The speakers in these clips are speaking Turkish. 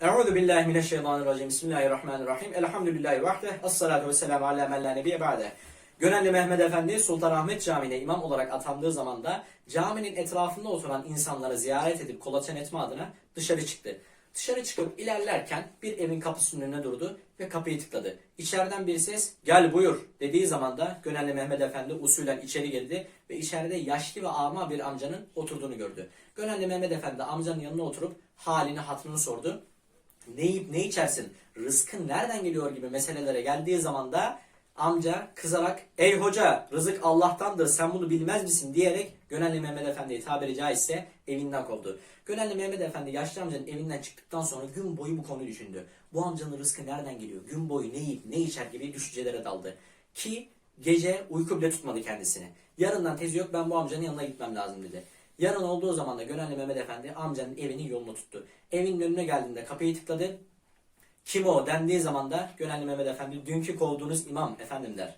Euzu billahi mineşşeytanirracim. Bismillahirrahmanirrahim. Elhamdülillahi vahde. Esselatu vesselamu ala men la nebiye ba'de. Gönenli Mehmet Efendi Sultanahmet Camii'ne imam olarak atandığı zaman da caminin etrafında oturan insanları ziyaret edip kolaçan etme adına dışarı çıktı. Dışarı çıkıp ilerlerken bir evin kapısının önüne durdu ve kapıyı tıkladı. İçeriden bir ses gel buyur dediği zaman da Gönenli Mehmet Efendi usulen içeri girdi ve içeride yaşlı ve ama bir amcanın oturduğunu gördü. Gönenli Mehmet Efendi amcanın yanına oturup halini hatırını sordu ne yiyip ne içersin, rızkın nereden geliyor gibi meselelere geldiği zaman da amca kızarak ey hoca rızık Allah'tandır sen bunu bilmez misin diyerek Gönenli Mehmet Efendi'yi tabiri caizse evinden kovdu. Gönenli Mehmet Efendi yaşlı amcanın evinden çıktıktan sonra gün boyu bu konuyu düşündü. Bu amcanın rızkı nereden geliyor? Gün boyu ne yiyip ne içer gibi düşüncelere daldı. Ki gece uyku bile tutmadı kendisini. Yarından tezi yok ben bu amcanın yanına gitmem lazım dedi. Yarın olduğu zaman da Gönenli Mehmet Efendi amcanın evinin yolunu tuttu. Evinin önüne geldiğinde kapıyı tıkladı. Kim o dendiği zaman da Gönenli Mehmet Efendi dünkü kovduğunuz imam efendim der.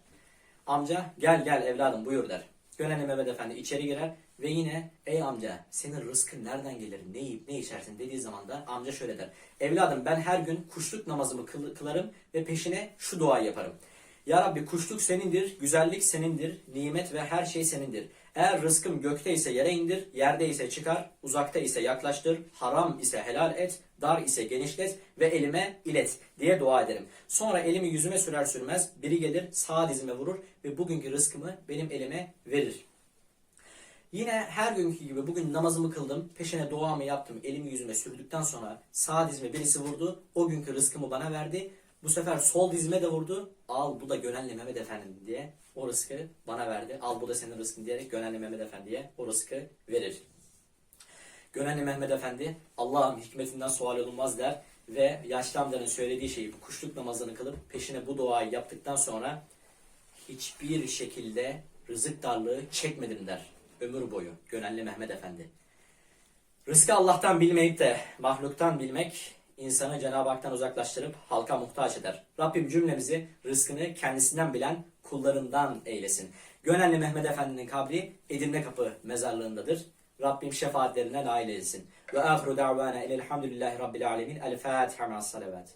Amca gel gel evladım buyur der. Gönenli Mehmet Efendi içeri girer ve yine ey amca senin rızkın nereden gelir ne yiyip ne içersin dediği zaman da amca şöyle der. Evladım ben her gün kuşluk namazımı kıl- kılarım ve peşine şu duayı yaparım. Ya Rabbi kuşluk senindir, güzellik senindir, nimet ve her şey senindir. Eğer rızkım gökte ise yere indir, yerde ise çıkar, uzakta ise yaklaştır, haram ise helal et, dar ise genişlet ve elime ilet diye dua ederim. Sonra elimi yüzüme sürer sürmez biri gelir sağ dizime vurur ve bugünkü rızkımı benim elime verir. Yine her günkü gibi bugün namazımı kıldım, peşine duamı yaptım, elimi yüzüme sürdükten sonra sağ dizime birisi vurdu, o günkü rızkımı bana verdi. Bu sefer sol dizime de vurdu, al bu da Gönenli Mehmet Efendi diye o rızkı bana verdi. Al bu da senin rızkın diyerek Gönenli Mehmet Efendi'ye o rızkı verir. Gönenli Mehmet Efendi Allah'ım hikmetinden sual olunmaz der ve yaşlı amcanın söylediği şeyi bu kuşluk namazını kılıp peşine bu duayı yaptıktan sonra hiçbir şekilde rızık darlığı çekmedim der. Ömür boyu Gönenli Mehmet Efendi. Rızkı Allah'tan bilmeyip de mahluktan bilmek insanı Cenab-ı Hak'tan uzaklaştırıp halka muhtaç eder. Rabbim cümlemizi rızkını kendisinden bilen kullarından eylesin. Gönenli Mehmet Efendi'nin kabri Edirne Kapı mezarlığındadır. Rabbim şefaatlerine nail eylesin. Ve ahiru da'vana elhamdülillahi rabbil alemin. El Fatiha ma'as salavat.